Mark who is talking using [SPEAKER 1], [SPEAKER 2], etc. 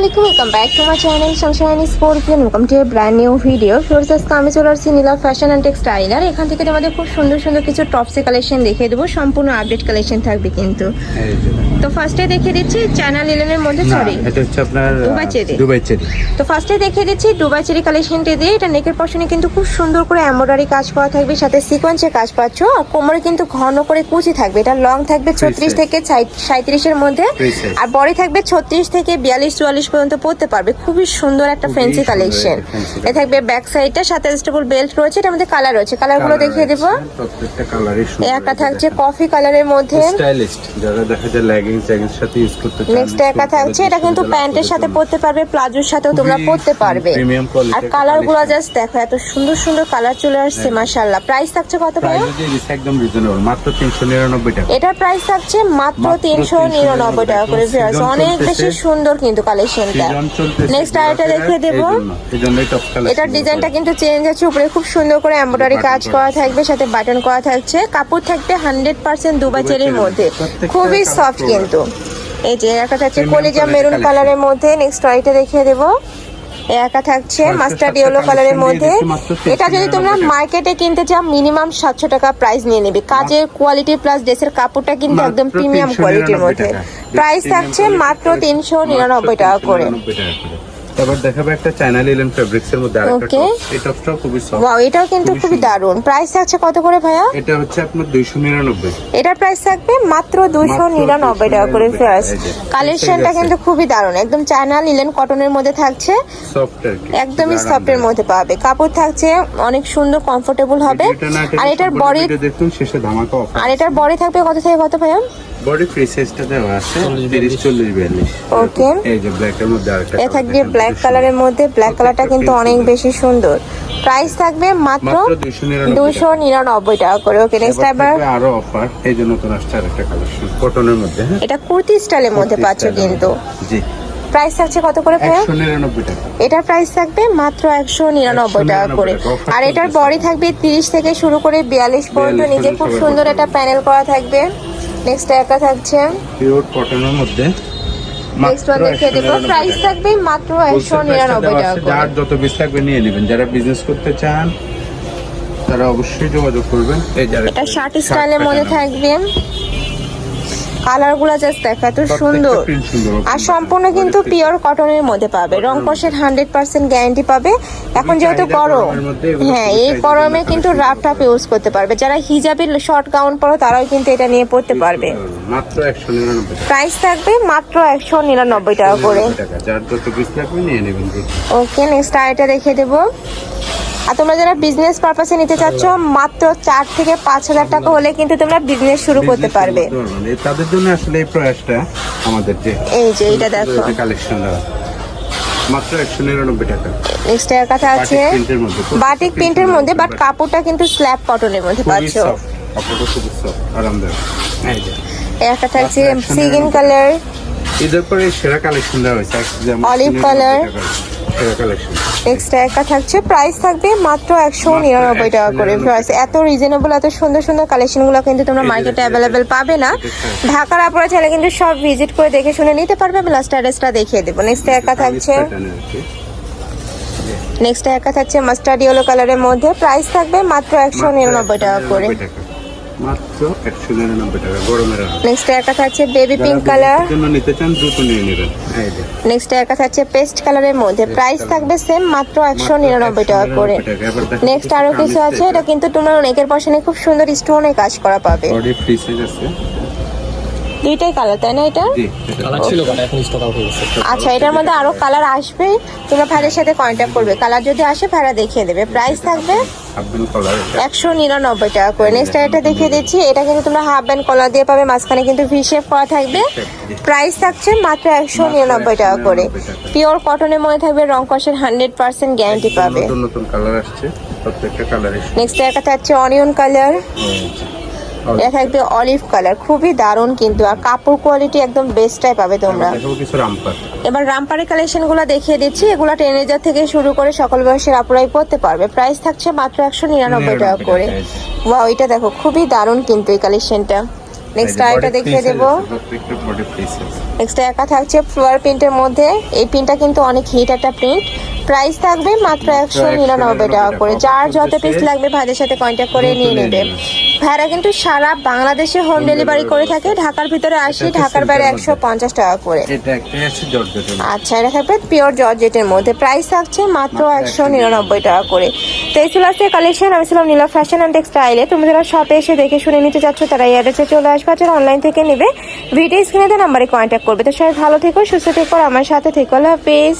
[SPEAKER 1] আলাইকুম welcome back to my channel সংসারানি স্পোর্টিয়ান welcome to brand new video floors আজকে আমি চলে আসছি নীলা ফ্যাশন অ্যান্ড টেক্সটাইলার এখান থেকে তোমাদের খুব সুন্দর সুন্দর কিছু টপসে কালেকশন দেখিয়ে দেবো। সম্পূর্ণ আপডেট কালেকশন থাকবে কিন্তু। তো ফার্স্টে দেখিয়ে দিচ্ছি চ্যানেল ইলেনের মধ্যে সরি
[SPEAKER 2] এটা হচ্ছে আপনার
[SPEAKER 1] দুবাই চেরি।
[SPEAKER 2] দুবাই চেরি
[SPEAKER 1] তো ফার্স্টে দেখিয়ে দিচ্ছি দুবাই চেরি কালেকশনটি দিয়ে। এটা নেকের পশনে কিন্তু খুব সুন্দর করে এমব্রয়ডারি কাজ করা থাকবে সাথে সিকোয়েন্সের কাজ পাচ্ছ। আর কোমরে কিন্তু ঘন করে কুচি থাকবে। এটা লং থাকবে ছত্রিশ। থেকে সাঁত্রিশের মধ্যে। আর বডি থাকবে ছত্রিশ থেকে বিয়াল্লিশ চুয়াল্লিশ পর্যন্ত পড়তে পারবে। খুবই সুন্দর একটা ফ্যান্সি কালেকশন এ থাকবে ব্যাক সাইডটা সাথে স্টেবল বেল্ট রয়েছে এটার মধ্যে কালার রয়েছে। কালারগুলো দেখিয়ে দেবো।
[SPEAKER 2] প্রত্যেকটা কালারই সুন্দর
[SPEAKER 1] একা থাকছে কফি কালারের মধ্যে।
[SPEAKER 2] স্টাইলিস্ট যারা দেখা যায় লেগিংস সাথে ইউজ করতে চান
[SPEAKER 1] নেক্সট একা থাকছে এটা কিন্তু প্যান্টের সাথে
[SPEAKER 2] পড়তে
[SPEAKER 1] পরতে পারবে প্লাজোর সাথেও তোমরা পরতে পারবে। আর
[SPEAKER 2] একটা কালারগুলো
[SPEAKER 1] জাস্ট দেখো এত সুন্দর সুন্দর কালার চলে আসছে মাশাআল্লাহ। প্রাইস থাকছে কত
[SPEAKER 2] দিচ্ছে একদম রিজনেবল মাত্র 399 টাকা।
[SPEAKER 1] এটার প্রাইস থাকছে মাত্র
[SPEAKER 2] মাত্র
[SPEAKER 1] তিনশো নিরানব্বই টাকা করে অনেক বেশি সুন্দর কিন্তু কালেকশনটা
[SPEAKER 2] সিজন চলতেছে
[SPEAKER 1] নেক্সট আরেকটা দেখিয়ে দেবো। এটার ডিজাইনটা কিন্তু চেঞ্জ আছে উপরে খুব সুন্দর করে এমব্রয়ডারি কাজ
[SPEAKER 2] করা
[SPEAKER 1] থাকবে সাথে বাটন করা থাকছে। কাপড় থাকবে হান্ড্রেড পার্সেন্ট দুবাই চেরির মধ্যে। খুবই সফট কিন্তু। এই যে একটা থাকছে কলিজা মেরুন কালারের মধ্যে। নেক্সট আরেকটা দেখিয়ে দেবো। একা থাকছে।
[SPEAKER 2] মাস্টার
[SPEAKER 1] মাস্টার্ড ইয়েলো কালারের মধ্যে এটা যদি তোমরা মার্কেটে কিনতে চাও মিনিমাম সাতশো টাকা প্রাইস নিয়ে নেবে। কাজের কোয়ালিটি প্লাস ড্রেসের কাপড়টা কিন্তু একদম প্রিমিয়াম কোয়ালিটির মধ্যে। প্রাইস থাকছে মাত্র তিনশো নিরানব্বই টাকা করে।
[SPEAKER 2] মাত্র 399 টাকা করে। তারপর দেখাবো একটা চায়না লিলেন ফেব্রিক্স এর মধ্যে আরেকটা
[SPEAKER 1] Okay.
[SPEAKER 2] টপ এই টপটাও খুবই সফট
[SPEAKER 1] ওয়াও এটাও কিন্তু
[SPEAKER 2] খুবই।
[SPEAKER 1] দারুণ। প্রাইস থাকছে কত করে ভাইয়া?
[SPEAKER 2] এটা হচ্ছে আপনার 299
[SPEAKER 1] এটার প্রাইস থাকবে মাত্র দুইশো
[SPEAKER 2] মাত্র
[SPEAKER 1] নিরানব্বই টাকা করে
[SPEAKER 2] 299
[SPEAKER 1] ফেয়ার্স কালেকশনটা কিন্তু খুবই দারুণ। একদম চায়না লিলেন কটনের মধ্যে থাকছে।
[SPEAKER 2] সফট
[SPEAKER 1] একদমই। সফটের মধ্যে পাবে। কাপড় থাকছে অনেক সুন্দর কমফোর্টেবল হবে। আর এটার বডি
[SPEAKER 2] দেখুন শেষে ধামাকা অফার
[SPEAKER 1] আর এটার বডি থাকবে কত থেকে কত ভাইয়া?
[SPEAKER 2] বডি ফ্রি সাইজটা দেওয়া আছে 30 40 42
[SPEAKER 1] Okay.
[SPEAKER 2] এই যে ব্ল্যাক এর মধ্যে আরেকটা
[SPEAKER 1] এ
[SPEAKER 2] colour
[SPEAKER 1] থাকবে ব্ল্যাক কালারের মধ্যে। ব্ল্যাক কালারটা কিন্তু অনেক বেশি সুন্দর। প্রাইস থাকবে মাত্র
[SPEAKER 2] মাত্র 299
[SPEAKER 1] দুশো নিরানব্বই টাকা করে। ওকে নেক্সট
[SPEAKER 2] এবার
[SPEAKER 1] আবার
[SPEAKER 2] আরও অফার এই জন্য তো আসছে আরেকটা কালেকশন কটনের মধ্যে হ্যাঁ?
[SPEAKER 1] এটা কুর্তি স্টাইলের মধ্যে পাচ্ছ কিন্তু।
[SPEAKER 2] জি।
[SPEAKER 1] প্রাইস থাকছে কত করে ভাইয়া?
[SPEAKER 2] 199 টাকা।
[SPEAKER 1] এটার প্রাইস থাকবে মাত্র একশো নিরানব্বই টাকা করে। আর এটার। বডি থাকবে তিরিশ থেকে শুরু করে বিয়াল্লিশ পর্যন্ত নিজে খুব সুন্দর একটা প্যানেল করা থাকবে। নেক্সট একা থাকছে?
[SPEAKER 2] পিওর কটনের মধ্যে।
[SPEAKER 1] নেক্সট ওয়ান দেখিয়ে দেবো প্রাইস থাকবে মাত্র একশো নিরানব্বই টাকা
[SPEAKER 2] যার যত পিস থাকবে নিয়ে নেবেন। যারা বিজনেস করতে চান তারা অবশ্যই যোগাযোগ করবেন। এই যারা
[SPEAKER 1] এটা শার্ট স্টাইলের মধ্যে। থাকবে। কালারগুলা জাস্ট দেখো এত সুন্দর। আর সম্পূর্ণ কিন্তু পিওর কটনের মধ্যে পাবে। রং কষের হান্ড্রেড পার্সেন্ট গ্যারান্টি পাবে। এখন যেহেতু গরম হ্যাঁ এই গরমে কিন্তু। রাফ টাপ ইউজ করতে পারবে। যারা হিজাবের শর্ট গাউন পরো তারাও কিন্তু এটা নিয়ে পড়তে পারবে। প্রাইস থাকবে মাত্র একশো নিরানব্বই টাকা করে।
[SPEAKER 2] 199 টাকা। যার যত পিস লাগবে নিয়ে নেবেন।
[SPEAKER 1] ওকে নেক্সট আরেকটা রেখে দেবো। আর তোমরা যারা বিজনেস পারপাসে নিতে চাচ্ছ মাত্র চার থেকে পাঁচ হাজার টাকা হলে কিন্তু তোমরা বিজনেস শুরু করতে পারবে।
[SPEAKER 2] তাদের জন্য আসলে এই প্রয়াসটা আমাদের যে
[SPEAKER 1] এই যে এটা দেখো।
[SPEAKER 2] কালেকশন মাত্র একশো নিরানব্বই টাকা।
[SPEAKER 1] নেক্সট এর কথা আছে।
[SPEAKER 2] বাটিক প্রিন্টের মধ্যে
[SPEAKER 1] বাট কাপড়টা কিন্তু স্ল্যাব কটনের মধ্যে পাচ্ছ।
[SPEAKER 2] কাপড়টা সফট আরামদায়ক। এই যে।
[SPEAKER 1] একটা থাকছে সিগিন কালার
[SPEAKER 2] ঈদের পরে সেরা কালেকশন দেওয়া হয়েছে। যেমন
[SPEAKER 1] Olive
[SPEAKER 2] 99
[SPEAKER 1] colour।
[SPEAKER 2] টাকা। সেরা কালেকশন
[SPEAKER 1] নেক্সট একটা থাকছে। প্রাইস থাকবে মাত্র একশো নিরানব্বই টাকা করে।
[SPEAKER 2] 199
[SPEAKER 1] এত রিজনেবল এত সুন্দর সুন্দর কালেকশনগুলো কিন্তু তোমরা মার্কেটে অ্যাভেলেবেল পাবে না। ঢাকার আপনারা চাইলে কিন্তু সব ভিজিট করে দেখে শুনে নিতে পারবে। আমি লাস্ট অ্যাড্রেসটা দেখিয়ে দেবো। নেক্সট একা থাকছে। নেক্সট একা থাকছে মাস্টার্ড ইয়েলো কালারের মধ্যে। প্রাইস থাকবে মাত্র একশো নিরানব্বই টাকা করে।
[SPEAKER 2] মাত্র একশো নিরানব্বই টাকা গরমের
[SPEAKER 1] নেক্সট একা থাকছে বেবি পিঙ্ক কালার
[SPEAKER 2] জন্য নিতে চান দ্রুত নিয়ে নেবেন।
[SPEAKER 1] নেক্সট একা থাকছে পেস্ট কালারের মধ্যে। প্রাইস থাকবে সেম মাত্র একশো নিরানব্বই টাকা করে। নেক্সট আরও কিছু আছে এটা কিন্তু তোমরা অনেকের পশনে খুব সুন্দর স্টোনে কাজ করা পাবে।
[SPEAKER 2] বডি ফ্রি সাইজ আছে।
[SPEAKER 1] দুইটাই কালার তাই না এটা?
[SPEAKER 3] কালার ছিল এখন স্টক আউট হয়ে গেছে।
[SPEAKER 1] আচ্ছা এটার মধ্যে আরও কালার আসবে। তোমরা ভাইয়ের সাথে কন্ট্যাক্ট করবে। কালার যদি আসে ভাইরা দেখিয়ে দেবে। প্রাইস থাকবে একশো নিরানব্বই টাকা করে। নেক্সট এটা দেখিয়ে দিচ্ছি। এটা কিন্তু তোমরা হাফ ব্যান্ড কলার দিয়ে পাবে। মাঝখানে কিন্তু ভি শেপ করা থাকবে। প্রাইস থাকছে মাত্র একশো নিরানব্বই টাকা করে। পিওর কটনের মধ্যে থাকবে রং কষের হান্ড্রেড পার্সেন্ট গ্যারান্টি পাবে।
[SPEAKER 2] নতুন নতুন কালার আসছে। প্রত্যেকটা
[SPEAKER 1] নেক্সট একটা থাকছে অনিয়ন কালার এটা থাকবে অলিভ কালার খুবই দারুণ কিন্তু আর কাপড় কোয়ালিটি একদম বেস্টটাই পাবে তোমরা।
[SPEAKER 2] কিছু রামপার
[SPEAKER 1] এবার রামপারের কালেকশনগুলো দেখিয়ে দিচ্ছি এগুলো টেনেজার থেকে শুরু করে সকল বয়সের আপুরাই পড়তে পারবে। প্রাইস থাকছে মাত্র একশো নিরানব্বই টাকা করে। ওয়াও এটা দেখো খুবই দারুণ কিন্তু এই কালেকশনটা নেক্সট আরেকটা দেখিয়ে দেবো। নেক্সট একা থাকছে ফ্লোয়ার প্রিন্টের মধ্যে। এই প্রিন্টটা কিন্তু অনেক হিট একটা প্রিন্ট প্রাইস থাকবে মাত্র একশো নিরানব্বই টাকা করে। যার যত পিস লাগবে ভাইদের সাথে কন্ট্যাক্ট করে নিয়ে নেবে। ভাইরা কিন্তু সারা বাংলাদেশে হোম ডেলিভারি করে থাকে। ঢাকার ভিতরে আসি ঢাকার বাইরে একশো পঞ্চাশ টাকা করে। আচ্ছা এটা থাকবে পিওর জর্জেটের মধ্যে। প্রাইস থাকছে মাত্র একশো নিরানব্বই টাকা করে। তো এই ছিল আজকে কালেকশন আমি ছিলাম নীলা ফ্যাশন অ্যান্ড টেক্সটাইলে তুমি যারা শপে এসে দেখে শুনে নিতে চাচ্ছ তারা এই অ্যাড্রেসে চলে আসবে। যারা অনলাইন থেকে নেবে ভিডিও স্ক্রিনে নাম্বারে কন্ট্যাক্ট করবে। তো সবাই ভালো থেকো সুস্থ থেকো আমার সাথে থেকো। আল্লাহ হাফিজ।